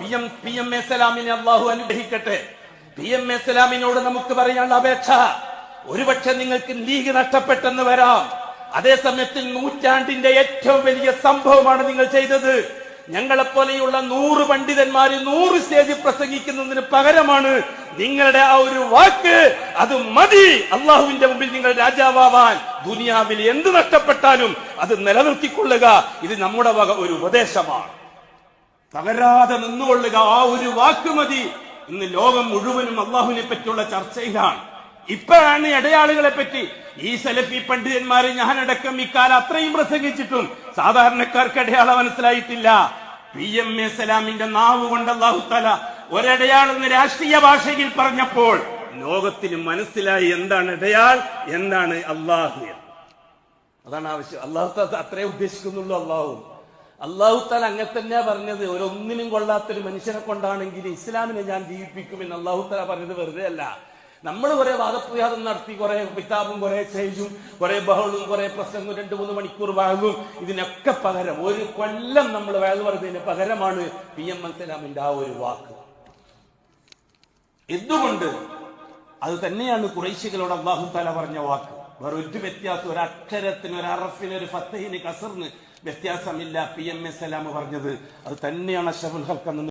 P M P M അള്ളാഹു അനുഗ്രഹിക്കട്ടെ. P M A സലാമിനോട് നമുക്ക് പറയാനുള്ള അപേക്ഷ ഒരുപക്ഷെ നിങ്ങൾക്ക് ലീഗ് നഷ്ടപ്പെട്ടെന്ന് വരാം. അതേസമയത്തിൽ നൂറ്റാണ്ടിന്റെ ഏറ്റവും വലിയ സംഭവമാണ് നിങ്ങൾ ചെയ്തത്. ഞങ്ങളെ പോലെയുള്ള നൂറ് പണ്ഡിതന്മാർ നൂറ് സ്റ്റേജിൽ പ്രസംഗിക്കുന്നതിന് പകരമാണ് നിങ്ങളുടെ ആ ഒരു വാക്ക്. അത് മതി. അള്ളാഹുവിന്റെ മുമ്പിൽ നിങ്ങൾ രാജാവാൻ ദുനിയാവിൽ എന്ത് നഷ്ടപ്പെട്ടാലും അത് നിലനിർത്തിക്കൊള്ളുക. ഇത് നമ്മുടെ വക ഒരു ഉപദേശമാണ്. തകരാതെ നിന്നുകൊള്ളുക. ആ ഒരു വാക്ക് മതി. ഇന്ന് ലോകം മുഴുവനും അള്ളാഹുവിനെ പറ്റിയുള്ള ചർച്ചയിലാണ്. ഇപ്പോഴാണ് ഇടയാളുകളെ പറ്റി. ഈ സലഫി പണ്ഡിതന്മാരെ ഞാനടക്കം ഇക്കാലം അത്രയും പ്രസംഗിച്ചിട്ടും സാധാരണക്കാർക്ക് ഇടയാള മനസ്സിലായിട്ടില്ല. പി എം എ സലാമിന്റെ നാവ് കൊണ്ട് അള്ളാഹു തല ഒരടയാളെന്ന് രാഷ്ട്രീയ ഭാഷയിൽ പറഞ്ഞപ്പോൾ ലോകത്തിന് മനസ്സിലായി എന്താണ് ഇടയാൾ എന്താണ് അള്ളാഹു. അതാണ് ആവശ്യം. അള്ളാഹു അത്രേ ഉദ്ദേശിക്കുന്നുള്ളൂ അള്ളാഹു. അള്ളാഹു താൻ അങ്ങനെ തന്നെയാ പറഞ്ഞത്. ഒരൊന്നിനും കൊള്ളാത്തൊരു മനുഷ്യനെ കൊണ്ടാണെങ്കിൽ ഇസ്ലാമിനെ ഞാൻ ജീവിപ്പിക്കുമെന്ന് അള്ളാഹു താല പറഞ്ഞത് വെറുതെ അല്ല. നമ്മൾ കുറെ വാദപ്രയാസം നടത്തി കുറെ കിതാബും കുറെ സ്റ്റേജും കുറെ ബഹളും കുറെ പ്രസംഗവും രണ്ട് മൂന്ന് മണിക്കൂർ വാങ്ങും. ഇതിനൊക്കെ പകരം ഒരു കൊല്ലം നമ്മൾ വേദ പറഞ്ഞതിന് പകരമാണ് പി എം മൻസലാമിന്റെ ആ ഒരു വാക്ക്. എന്തുകൊണ്ട്? അത് തന്നെയാണ് കുറേശികളോട് അള്ളാഹു താല പറഞ്ഞ വാക്ക്. വേറെ ഒരു വ്യത്യാസം ഒരു അക്ഷരത്തിന് ഒരു അറഫിന് ഒരു ഫത്തഹിന് കസറിന് വ്യത്യാസമില്ല. പി എം എസ് സലാം പറഞ്ഞത് അത് തന്നെയാണ് അഷഫുൽ ഹൽക്ക് എന്ന്